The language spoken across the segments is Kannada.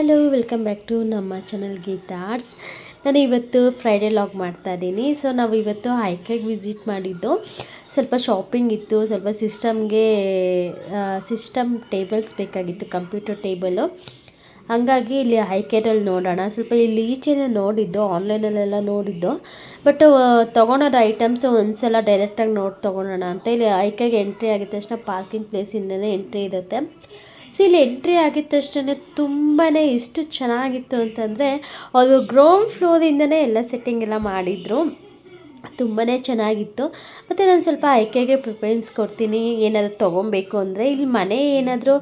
ಹಲೋ ವೆಲ್ಕಮ್ ಬ್ಯಾಕ್ ಟು ನಮ್ಮ ಚಾನಲ್ ಗೀತಾ ಆರ್ಟ್ಸ್ ನಾನು ಇವತ್ತು ಫ್ರೈಡೇ ಲಾಗ್ ಮಾಡ್ತಾ ಇದ್ದೀನಿ. ಸೊ ನಾವು ಇವತ್ತು ಹೈಕೆಗೆ ವಿಸಿಟ್ ಮಾಡಿದ್ದು. ಸ್ವಲ್ಪ ಶಾಪಿಂಗ್ ಇತ್ತು. ಸ್ವಲ್ಪ ಸಿಸ್ಟಮ್ಗೆ ಸಿಸ್ಟಮ್ ಟೇಬಲ್ಸ್ ಬೇಕಾಗಿತ್ತು ಕಂಪ್ಯೂಟರ್ ಟೇಬಲು ಹಂಗಾಗಿ ಇಲ್ಲಿ ಹೈಕೇರಲ್ಲಿ ನೋಡೋಣ. ಸ್ವಲ್ಪ ಇಲ್ಲಿ ಈಚೆನೇ ನೋಡಿದ್ದು ಆನ್ಲೈನಲ್ಲೆಲ್ಲ ನೋಡಿದ್ದು. ಬಟ್ ತೊಗೊಳೋದು ಐಟಮ್ಸ್ ಒಂದ್ಸಲ ಡೈರೆಕ್ಟಾಗಿ ನೋಡಿ ತೊಗೊಳೋಣ ಅಂತ. ಇಲ್ಲಿ ಹೈಕೆಗೆ ಎಂಟ್ರಿ ಆಗಿದ ತಕ್ಷಣ ಪಾರ್ಕಿಂಗ್ ಪ್ಲೇಸಿಂದಲೇ ಎಂಟ್ರಿ ಇರುತ್ತೆ. ಸೊ ಇಲ್ಲಿ ಎಂಟ್ರಿ ಆಗಿದ ತಕ್ಷಣ ತುಂಬಾ ಎಷ್ಟು ಚೆನ್ನಾಗಿತ್ತು ಅಂತಂದರೆ, ಅದು ಗ್ರೌಂಡ್ ಫ್ಲೋರಿಂದನೇ ಎಲ್ಲ ಸೆಟ್ಟಿಂಗ್ ಎಲ್ಲ ಮಾಡಿದರು. ತುಂಬಾ ಚೆನ್ನಾಗಿತ್ತು. ಮತ್ತು ನಾನು ಸ್ವಲ್ಪ ಆಯ್ಕೆಗೆ ಪ್ರಿಫರೆನ್ಸ್ ಕೊಡ್ತೀನಿ. ಏನಾದರೂ ತೊಗೊಬೇಕು ಅಂದರೆ ಇಲ್ಲಿ ಮನೆ ಏನಾದರೂ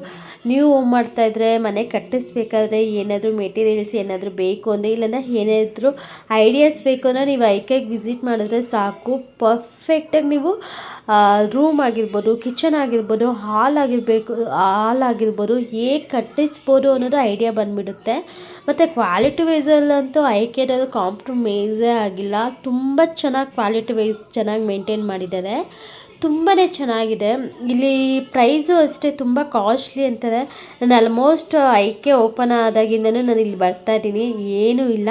ನೀವು ಹೋಮ್ ಮಾಡ್ತಾಯಿದ್ರೆ ಮನೆ ಕಟ್ಟಿಸ್ಬೇಕಾದ್ರೆ ಏನಾದರೂ ಮೆಟೀರಿಯಲ್ಸ್ ಏನಾದರೂ ಬೇಕು ಅಂದರೆ ಇಲ್ಲ ಏನಾದರೂ ಐಡಿಯಾಸ್ ಬೇಕು ಅಂದರೆ ನೀವು ಐಕೆಗೆ ವಿಸಿಟ್ ಮಾಡಿದ್ರೆ ಸಾಕು. ಪರ್ಫೆಕ್ಟಾಗಿ ನೀವು ರೂಮ್ ಆಗಿರ್ಬೋದು ಕಿಚನ್ ಆಗಿರ್ಬೋದು ಹಾಲ್ ಆಗಿರಬೇಕು ಹಾಲ್ ಆಗಿರ್ಬೋದು, ಹೇಗೆ ಕಟ್ಟಿಸ್ಬೋದು ಅನ್ನೋದು ಐಡಿಯಾ ಬಂದುಬಿಡುತ್ತೆ. ಮತ್ತು ಕ್ವಾಲಿಟಿ ವೈಸಲ್ಲಂತೂ ಐಕೆನದು ಕಾಂಪ್ರಮೈಸೇ ಆಗಿಲ್ಲ. ತುಂಬ ಚೆನ್ನಾಗಿ ಕ್ವಾಲಿಟಿ ವೈಸ್ ಚೆನ್ನಾಗಿ ಮೇಂಟೈನ್ ಮಾಡಿದ್ದಾರೆ. ತುಂಬಾ ಚೆನ್ನಾಗಿದೆ. ಇಲ್ಲಿ ಪ್ರೈಸು ಅಷ್ಟೇ ತುಂಬ ಕಾಸ್ಟ್ಲಿ ಅಂತಾರೆ ನಾನು ಆಲ್ಮೋಸ್ಟ್ ಐಕೆ ಓಪನ್ ಆದಾಗಿಂದನೂ ನಾನು ಇಲ್ಲಿ ಬರ್ತಾ ಇದ್ದೀನಿ. ಏನೂ ಇಲ್ಲ.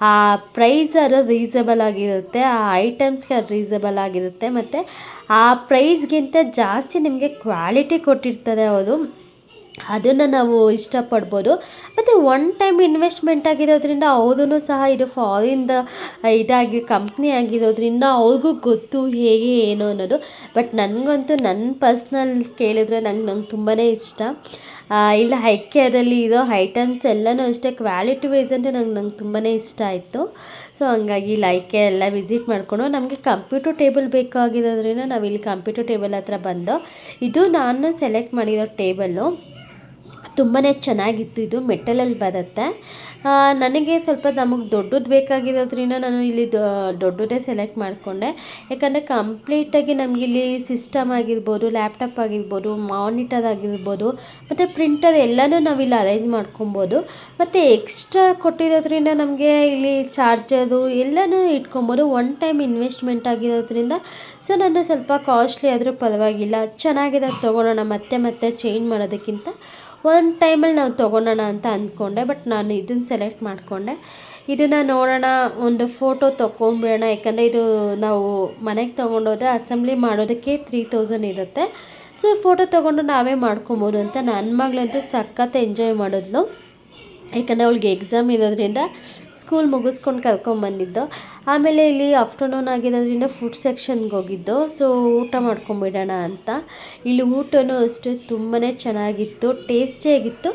ಆ ಪ್ರೈಸ್ ಅದು ರೀಸಬಲ್ ಆಗಿರುತ್ತೆ. ಆ ಐಟಮ್ಸ್ಗೆ ಅದು ರೀಸಬಲ್ ಆಗಿರುತ್ತೆ. ಮತ್ತು ಆ ಪ್ರೈಸ್ಗಿಂತ ಜಾಸ್ತಿ ನಿಮಗೆ ಕ್ವಾಲಿಟಿ ಕೊಟ್ಟಿರ್ತಾರೆ ಅದು. ಅದನ್ನು ನಾವು ಇಷ್ಟಪಡ್ಬೋದು. ಮತ್ತು ಒನ್ ಟೈಮ್ ಇನ್ವೆಸ್ಟ್ಮೆಂಟ್ ಆಗಿರೋದ್ರಿಂದ ಅವ್ರೂ ಸಹ ಇದು ಫಾರಿನ್ದ ಇದಾಗಿ ಕಂಪ್ನಿ ಆಗಿರೋದ್ರಿಂದ ಅವ್ರಿಗೂ ಗೊತ್ತು ಹೇಗೆ, ಏನು ಅನ್ನೋದು. ಬಟ್ ನನಗಂತೂ ನನ್ನ ಪರ್ಸ್ನಲ್ ಕೇಳಿದ್ರೆ ನಂಗೆ ನಂಗೆ ತುಂಬಾ ಇಷ್ಟ. ಇಲ್ಲ ಹೈಕೇರಲ್ಲಿ ಇರೋ ಐಟಮ್ಸ್ ಎಲ್ಲನೂ ಅಷ್ಟೇ ಕ್ವಾಲಿಟಿ ವೈಸ್ ಅಂದರೆ ನಂಗೆ ನಂಗೆ ತುಂಬಾ ಇಷ್ಟ ಆಯಿತು. ಸೊ ಹಂಗಾಗಿ ಲೈಕೆ ಎಲ್ಲ ವಿಸಿಟ್ ಮಾಡಿಕೊಂಡು, ನಮಗೆ ಕಂಪ್ಯೂಟರ್ ಟೇಬಲ್ ಬೇಕಾಗಿರೋದ್ರಿಂದ ನಾವು ಇಲ್ಲಿ ಕಂಪ್ಯೂಟರ್ ಟೇಬಲ್ ಹತ್ರ ಬಂದು, ಇದು ನಾನು ಸೆಲೆಕ್ಟ್ ಮಾಡಿರೋ ಟೇಬಲ್ಲು ತುಂಬಾ ಚೆನ್ನಾಗಿತ್ತು ಇದು ಮೆಟಲಲ್ಲಿ ಬರುತ್ತೆ. ನನಗೆ ಸ್ವಲ್ಪ ನಮಗೆ ದೊಡ್ಡದು ಬೇಕಾಗಿರೋದ್ರಿಂದ ನಾನು ಇಲ್ಲಿ ದೊಡ್ಡದೇ ಸೆಲೆಕ್ಟ್ ಮಾಡಿಕೊಂಡೆ. ಯಾಕಂದರೆ ಕಂಪ್ಲೀಟಾಗಿ ನಮಗಿಲ್ಲಿ ಸಿಸ್ಟಮ್ ಆಗಿರ್ಬೋದು ಲ್ಯಾಪ್ಟಾಪ್ ಆಗಿರ್ಬೋದು ಮಾನಿಟರ್ ಆಗಿರ್ಬೋದು, ಮತ್ತು ಪ್ರಿಂಟರ್ ಎಲ್ಲನೂ ನಾವಿಲ್ಲಿ ಅರೇಂಜ್ ಮಾಡ್ಕೊಬೋದು. ಮತ್ತು ಎಕ್ಸ್ಟ್ರಾ ಕೊಟ್ಟಿರೋದ್ರಿಂದ ನಮಗೆ ಇಲ್ಲಿ ಚಾರ್ಜರು ಎಲ್ಲನೂ ಇಟ್ಕೊಬೋದು. ಒನ್ ಟೈಮ್ ಇನ್ವೆಸ್ಟ್ಮೆಂಟ್ ಆಗಿರೋದ್ರಿಂದ ಸೊ ನಾನು ಸ್ವಲ್ಪ ಕಾಸ್ಟ್ಲಿ ಆದರೂ ಪರವಾಗಿಲ್ಲ. ಚೆನ್ನಾಗಿರೋದು ತೊಗೊಳೋಣ ಮತ್ತೆ ಮತ್ತೆ ಚೇಂಜ್ ಮಾಡೋದಕ್ಕಿಂತ. ಒಂದು ಟೈಮಲ್ಲಿ ನಾವು ತೊಗೊಳೋಣ ಅಂತ ಅಂದ್ಕೊಂಡೆ ಬಟ್ ನಾನು ಇದನ್ನು ಸೆಲೆಕ್ಟ್ ಮಾಡಿಕೊಂಡೆ. ಇದನ್ನು ನೋಡೋಣ, ಒಂದು ಫೋಟೋ ತೊಗೊಂಬಿಡೋಣ ಯಾಕಂದರೆ ಇದು ನಾವು ಮನೆಗೆ ತೊಗೊಂಡೋದ್ರೆ ಅಸೆಂಬ್ಲಿ ಮಾಡೋದಕ್ಕೆ ತ್ರೀ ತೌಸಂಡ್ ಇರುತ್ತೆ. ಸೊ ಫೋಟೋ ತೊಗೊಂಡು ನಾವೇ ಮಾಡ್ಕೊಬೋದು ಅಂತ ನನ್ನ ಮಗಳಂತೂ ಸಖತ್ತು ಎಂಜಾಯ್ ಮಾಡಿದ್ಲು. ಯಾಕಂದರೆ ಅವಳಿಗೆ ಎಕ್ಸಾಮ್ ಇರೋದ್ರಿಂದ ಸ್ಕೂಲ್ ಮುಗಿಸ್ಕೊಂಡು ಕರ್ಕೊಂಬಂದಿದ್ದು ಆಮೇಲೆ ಇಲ್ಲಿ ಆಫ್ಟರ್ನೂನ್ ಆಗಿರೋದ್ರಿಂದ ಫುಡ್ ಸೆಕ್ಷನ್ಗೆ ಹೋಗಿದ್ದು. ಸೊ ಊಟ ಮಾಡ್ಕೊಂಬಿಡೋಣ ಅಂತ. ಇಲ್ಲಿ ಊಟನೂ ಅಷ್ಟೇ ತುಂಬಾ ಚೆನ್ನಾಗಿತ್ತು ಟೇಸ್ಟಿಯಾಗಿತ್ತು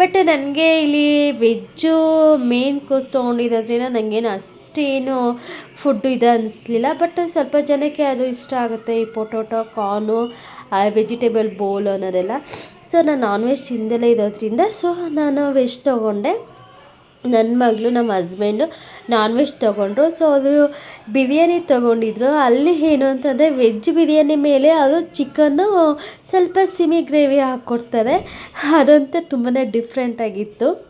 ಬಟ್ ನನಗೆ ಇಲ್ಲಿ ವೆಜ್ಜು ಮೇನ್ ಕೋರ್ಸ್ ತೊಗೊಂಡಿರೋದ್ರಿಂದ ನನಗೇನು ಅಷ್ಟೇನು ಫುಡ್ಡು ಇದೆ ಅನ್ನಿಸ್ಲಿಲ್ಲ ಬಟ್ ಸ್ವಲ್ಪ ಜನಕ್ಕೆ ಅದು ಇಷ್ಟ ಆಗುತ್ತೆ, ಈ ಪೊಟೊಟೊ ಕಾರ್ನು ವೆಜಿಟೇಬಲ್ ಬೋಲ್ ಅನ್ನೋದೆಲ್ಲ. ಸೊ ನಾನು ನಾನ್ ವೆಜ್ ತಿಂದಲೇ ಇರೋದ್ರಿಂದ ಸೊ ನಾನು ವೆಜ್ ತೊಗೊಂಡೆ. ನನ್ನ ಮಗಳು ನಮ್ಮ ಹಸ್ಬೆಂಡು ನಾನ್ ವೆಜ್ ತೊಗೊಂಡ್ರು. ಸೊ ಅದು ಬಿರಿಯಾನಿ ತೊಗೊಂಡಿದ್ರು. ಅಲ್ಲಿ ಏನು ಅಂತಂದರೆ ವೆಜ್ ಬಿರಿಯಾನಿ ಮೇಲೆ ಅದು ಚಿಕನ್ನು ಸ್ವಲ್ಪ ಸಿಮಿ ಗ್ರೇವಿ ಹಾಕ್ಕೊಡ್ತಾರೆ ಅದಂತೂ ತುಂಬಾ ಡಿಫ್ರೆಂಟಾಗಿತ್ತು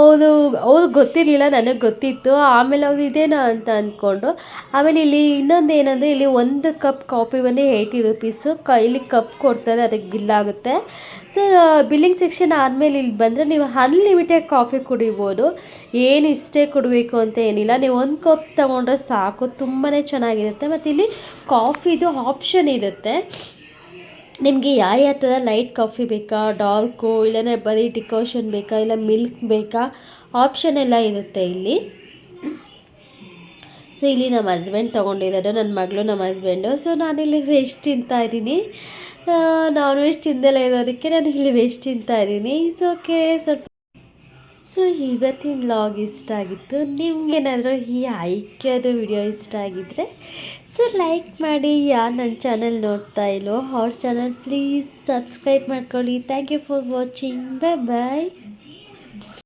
ಅವರು ಅವ್ರಿಗೆ ಗೊತ್ತಿರಲಿಲ್ಲ, ನನಗೆ ಗೊತ್ತಿತ್ತು. ಆಮೇಲೆ ಅವ್ರು ಇದೇನಾ ಅಂತ ಅಂದ್ಕೊಂಡು ಆಮೇಲೆ ಇಲ್ಲಿ ಇನ್ನೊಂದು ಏನಂದರೆ, ಇಲ್ಲಿ ಒಂದು ಕಪ್ ಕಾಫಿ ಬಂದು ಏಯ್ಟಿ ರುಪೀಸು. ಕ ಇಲ್ಲಿ ಕಪ್ ಕೊಡ್ತಾರೆ, ಅದಕ್ಕೆ ಬಿಲ್ ಆಗುತ್ತೆ. ಸೊ ಬಿಲ್ಲಿಂಗ್ ಸೆಕ್ಷನ್ ಆದಮೇಲೆ ಇಲ್ಲಿ ಬಂದರೆ ನೀವು ಅನ್ಲಿಮಿಟೆಡ್ ಕಾಫಿ ಕುಡಿಬೋದು. ಏನು ಇಷ್ಟೇ ಕುಡಬೇಕು ಅಂತ ಏನಿಲ್ಲ. ನೀವು ಒಂದು ಕಪ್ ತೊಗೊಂಡ್ರೆ ಸಾಕು ತುಂಬಾ ಚೆನ್ನಾಗಿರುತ್ತೆ. ಮತ್ತು ಇಲ್ಲಿ ಕಾಫಿದು ಆಪ್ಷನ್ ಇರುತ್ತೆ. ನಿಮಗೆ ಯಾವ ಯಾವ ಥರ ಲೈಟ್ ಕಾಫಿ ಬೇಕಾ? ಡಾರ್ಕು, ಇಲ್ಲಾಂದರೆ ಬರೀ ಡಿಕೋಷನ್ ಬೇಕಾ? ಇಲ್ಲ ಮಿಲ್ಕ್ ಬೇಕಾ? ಆಪ್ಷನ್ ಎಲ್ಲ ಇರುತ್ತೆ ಇಲ್ಲಿ. ಸೊ ಇಲ್ಲಿ ನಮ್ಮ ಹಸ್ಬೆಂಡ್ ತೊಗೊಂಡಿರೋದು, ನನ್ನ ಮಗಳು, ನಮ್ಮ ಹಸ್ಬೆಂಡು. ಸೊ ನಾನಿಲ್ಲಿ ವೆಜ್ ತಿಂತಾ ಇದ್ದೀನಿ. ನಾನ್ ವೆಜ್ ತಿಂದೆಲ್ಲ ಇರೋದಕ್ಕೆ ನಾನು ಇಲ್ಲಿ ವೆಜ್ ತಿಂತಾ ಇದ್ದೀನಿ. ಸೊ ಓಕೆ ಸ್ವಲ್ಪ ಸೊ, ಇವತ್ತಿನ ಲಾಗ್ ಇಷ್ಟ ಆಗಿತ್ತು. ನಿಮಗೇನಾದರೂ ಈ ಆಯ್ಕೆಯಾದ ವಿಡಿಯೋ ಇಷ್ಟ ಆಗಿದ್ದರೆ ಸೊ ಲೈಕ್ ಮಾಡಿ. ಯಾರು ನನ್ನ ಚಾನಲ್ ನೋಡ್ತಾ ಇಲ್ಲೋ ಅವ್ರ ಚಾನಲ್ ಪ್ಲೀಸ್ ಸಬ್ಸ್ಕ್ರೈಬ್ ಮಾಡ್ಕೊಳ್ಳಿ. Thank you for watching bye bye